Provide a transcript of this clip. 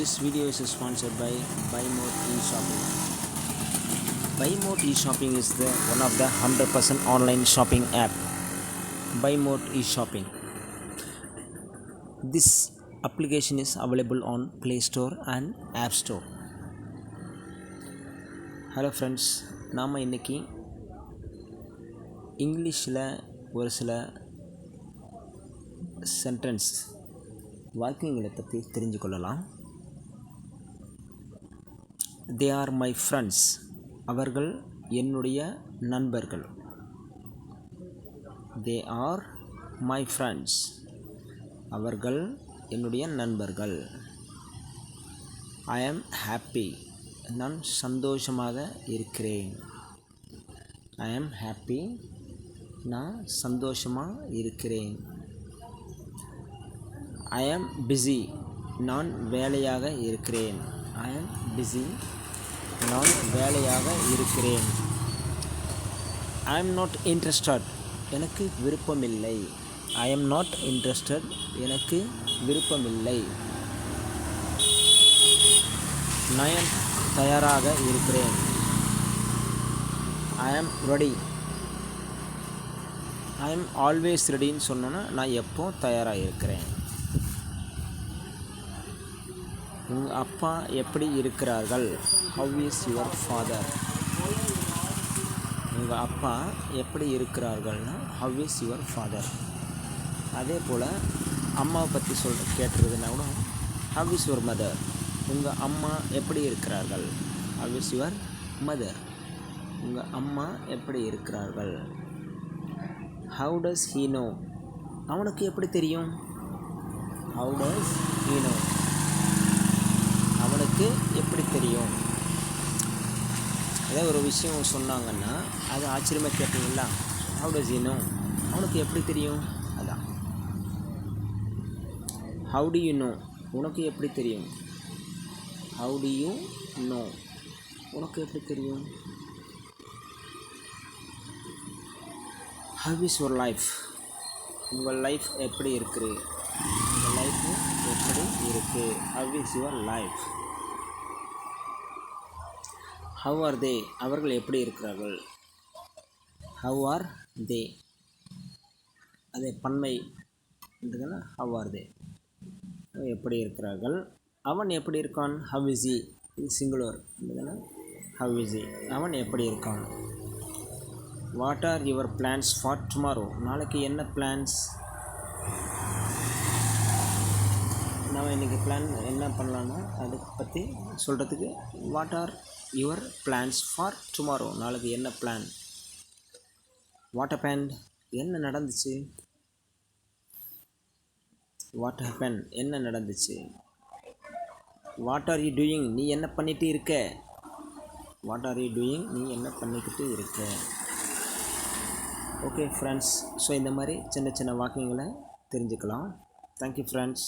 This video is sponsored by Buy More e-shopping. Buy More e-shopping is the one of the 100% online shopping app. Buy More e-shopping. This application is available on Play Store and App Store. Hello friends நாம் இன்றைக்கி இங்கிலீஷில் ஒரு சில sentence வாக்கியங்களை பற்றி தெரிஞ்சு கொள்ளலாம் they are my friends அவர்கள் என்னுடைய நண்பர்கள். தே ஆர் மை ஃப்ரெண்ட்ஸ் அவர்கள் என்னுடைய நண்பர்கள். ஐ ஆம் ஹாப்பி நான் சந்தோஷமாக இருக்கிறேன். ஐ ஆம் ஹாப்பி நான் சந்தோஷமாக இருக்கிறேன். ஐ ஆம் பிஸி நான் வேலையாக இருக்கிறேன். ஐ எம் பிஸி நான் வேலையாக இருக்கிறேன். ஐ எம் நாட் இன்ட்ரெஸ்டட் எனக்கு விருப்பமில்லை. ஐ எம் நாட் இன்ட்ரெஸ்டட் எனக்கு விருப்பமில்லை. நான் தயாராக இருக்கிறேன். I am ready I am always ரெடின்னு சொன்னோன்னா நான் எப்போ தயாராக இருக்கிறேன்? உங்கள் அப்பா எப்படி இருக்கிறார்கள்? ஹவ் இஸ் யுவர் ஃபாதர் உங்கள் அப்பா எப்படி இருக்கிறார்கள்னா ஹவ் இஸ் யுவர் ஃபாதர் அதே போல் அம்மாவை பற்றி சொல் கேட்டுருதுன்னா கூட. ஹவ் இஸ் யுவர் மதர் உங்கள் அம்மா எப்படி இருக்கிறார்கள்? ஹவ் இஸ் யுவர் மதர் உங்கள் அம்மா எப்படி இருக்கிறார்கள்? ஹவு டஸ் ஹீ நோ அவனுக்கு எப்படி தெரியும்? ஹவு டஸ் ஹீ நோ அவனுக்கு எப்படி தெரியும்? ஏதாவது ஒரு விஷயம் சொன்னாங்கன்னா அது ஆச்சரியமாக கேட்டீங்களா ஹவு டஸ் ஹீ நோ அவனுக்கு எப்படி தெரியும்? அதான். ஹவு டு யூ நோ உனக்கு எப்படி தெரியும்? ஹவு டு யூ நோ உனக்கு எப்படி தெரியும்? ஹவ் இஸ் யுவர் லைஃப் உங்கள் லைஃப் எப்படி இருக்குது உங்கள் லைஃப் எப்படி இருக்குது how is your life how are they அவர்கள் எப்படி இருக்கிறார்கள்? ஹவ் ஆர் தே அதே பன்மை என்றதுன்னா ஹவ் ஆர் தே எப்படி இருக்கிறார்கள்? அவன் எப்படி இருக்கான்? ஹவ் இஸ் இ இது சிங்குலர் என்றதுன்னா ஹவ் இஸ் இ அவன் எப்படி இருக்கான்? What are your plans for tomorrow நாளைக்கு என்ன பிளான்ஸ் நம்ம இன்றைக்கி பிளான் என்ன பண்ணலான்னா அதை பற்றி சொல்கிறதுக்கு what are your plans for tomorrow நாளைக்கு என்ன பிளான் வாட் ஹப்பன் என்ன நடந்துச்சு? வாட் ஹப்பன் என்ன நடந்துச்சு? வாட் ஆர் யூ டூயிங் நீ என்ன பண்ணிகிட்டு இருக்க? வாட் ஆர் யூ டூயிங் நீ என்ன பண்ணிக்கிட்டு இருக்க? ஓகே ஃப்ரெண்ட்ஸ் ஸோ இந்த மாதிரி சின்ன சின்ன வாக்கியங்களை தெரிஞ்சுக்கலாம். Thank you friends